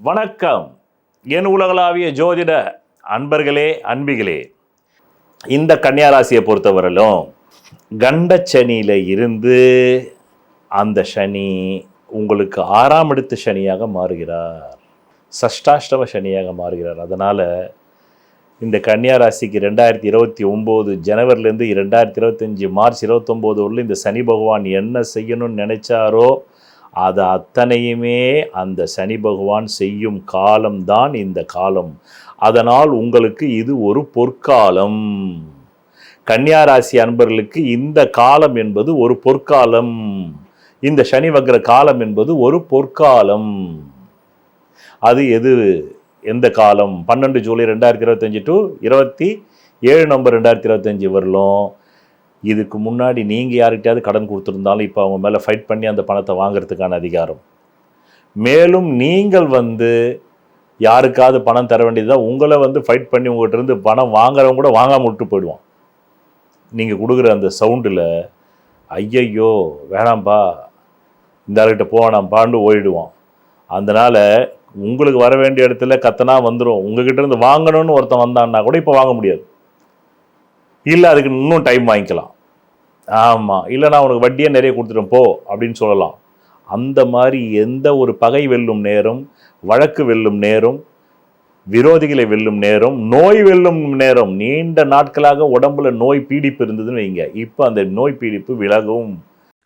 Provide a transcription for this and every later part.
வணக்கம். என் உலகளாவிய ஜோதிட அன்பர்களே அன்பிகளே. இந்த கன்னியாராசியை பொறுத்தவரையிலும் கண்டச்சனியில் இருந்து அந்த சனி உங்களுக்கு ஆறாம் எடுத்த சனியாக மாறுகிறார். சஷ்டாஷ்டம சனியாக மாறுகிறார். அதனால் இந்த கன்னியாராசிக்கு ரெண்டாயிரத்தி இருபத்தி ஒம்பது ஜனவரிலேருந்து ரெண்டாயிரத்தி இருபத்தஞ்சி மார்ச் இருபத்தொம்போது உள்ள இந்த சனி பகவான் என்ன செய்யணும்னு நினைச்சாரோ அது அத்தனையுமே அந்த சனி பகவான் செய்யும் காலம்தான் இந்த காலம். அதனால் உங்களுக்கு இது ஒரு பொற்காலம். கன்னியாராசி அன்பர்களுக்கு இந்த காலம் என்பது ஒரு பொற்காலம். இந்த சனி வக்ர காலம் என்பது ஒரு பொற்காலம். அது எது? எந்த காலம்? பன்னெண்டு ஜூலை ரெண்டாயிரத்தி இருபத்தஞ்சி டு இருபத்தி ஏழு நவம்பர் ரெண்டாயிரத்தி இருபத்தஞ்சி வரலும். இதுக்கு முன்னாடி நீங்கள் யார்கிட்டயாவது கடன் கொடுத்துருந்தாலும் இப்போ அவங்க மேலே ஃபைட் பண்ணி அந்த பணத்தை வாங்குறதுக்கான அதிகாரம். மேலும் நீங்கள் வந்து யாருக்காவது பணம் தர வேண்டியதுதான் உங்களை வந்து ஃபைட் பண்ணி உங்கள்கிட்ட இருந்து பணம் வாங்குறவங்க கூட வாங்காமல் விட்டு போயிடுவான். நீங்கள் கொடுக்குற அந்த சவுண்டில் ஐயையோ வேணாம்ப்பா இந்த ஆளுகிட்ட போவேணாம்ப்பான்னு ஓடிடுவான். அதனால் உங்களுக்கு வர வேண்டிய இடத்துல கத்தனா வந்துடும் உங்ககிட்ட இருந்து வாங்கணும்னு ஒருத்தன் வந்தான்னா கூட இப்போ வாங்க முடியாது. இல்லை அதுக்கு இன்னும் டைம் வாங்கிக்கலாம். ஆமாம் இல்லை நான் உனக்கு வட்டியே நிறைய கொடுத்துட்டேன் போ அப்படின்னு சொல்லலாம். அந்த மாதிரி எந்த ஒரு பகை வெல்லும் நேரம் வழக்கு வெல்லும் நேரம் விரோதிகளை வெல்லும் நேரம் நோய் வெல்லும் நேரம் நீண்ட நாட்களாக உடம்புல நோய் பீடிப்பு இருந்ததுன்னு வைங்க. இப்போ அந்த நோய் பீடிப்பு விலகும்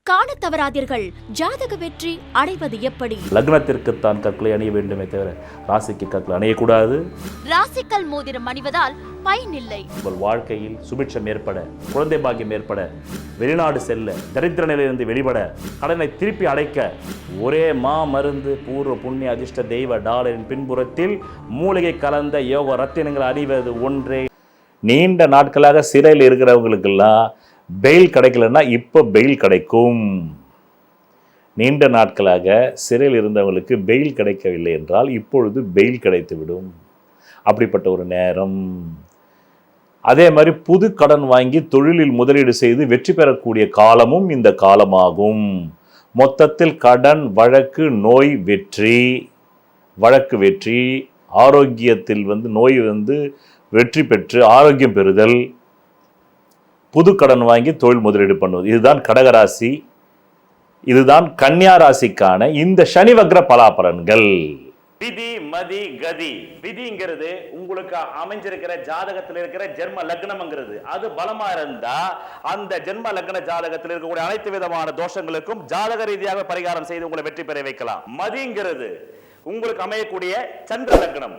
காண தவறாதீர்கள். ஜாதக வெற்றி அடைவது எப்படி? லக்னத்திற்குத்தான் கற்களை அணிய வேண்டுமே தவிர ராசிக்கு கற்களை அணியக்கூடாது. ராசிக்கல் மோதிரம் அணிவதால் பயனில்லை. உங்கள் வாழ்க்கையில் சுபிட்சம் ஏற்பட குழந்தை பாக்கியம் ஏற்பட வெளிநாடு செல்ல தரித்திர நிலையிலிருந்து வெளிப்பட கடனை திருப்பி அடைக்க ஒரே மா மருந்து பூர்வ புண்ணிய அதிர்ஷ்ட தெய்வ டாலரின் பின்புறத்தில் மூலிகை கலந்த யோக ரத்தினங்கள் அணிவது ஒன்றே. நீண்ட நாட்களாக சிறையில் இருக்கிறவங்களுக்கெல்லாம் பெயில் கிடைக்கலன்னா இப்போ பெயில் கிடைக்கும். நீண்ட நாட்களாக சிறையில் இருந்தவங்களுக்கு பெயில் கிடைக்கவில்லை என்றால் இப்பொழுது பெயில் கிடைத்துவிடும். அப்படிப்பட்ட ஒரு நேரம். அதே மாதிரி புது கடன் வாங்கி தொழிலில் முதலீடு செய்து வெற்றி பெறக்கூடிய காலமும் இந்த காலமாகும். மொத்தத்தில் கடன் வழக்கு நோய் வெற்றி. வழக்கு வெற்றி. ஆரோக்கியத்தில் வந்து நோய் வந்து வெற்றி பெற்று ஆரோக்கியம் பெறுதல். புது கடன் வாங்கி தொழில் முதலீடு பண்ணுவது. இதுதான் கடகராசி. இதுதான் கன்னியா ராசிக்கான இந்த சனி வக்ர பலாபலன்கள். விதி மதி கதி. விதிங்கிறது உங்களுக்கு அமைஞ்சிருக்கிற ஜாதகத்தில் இருக்கிற ஜென்ம லக்னம்ங்கிறது. அது பலமா இருந்தா அந்த ஜென்ம லக்ன ஜாதகத்தில் இருக்கக்கூடிய அனைத்து விதமான தோஷங்களுக்கும் ஜாதக ரீதியாக பரிகாரம் செய்து உங்களை வெற்றி பெற வைக்கலாம். மதிங்கிறது உங்களுக்கு அமையக்கூடிய சந்திர லக்னம்.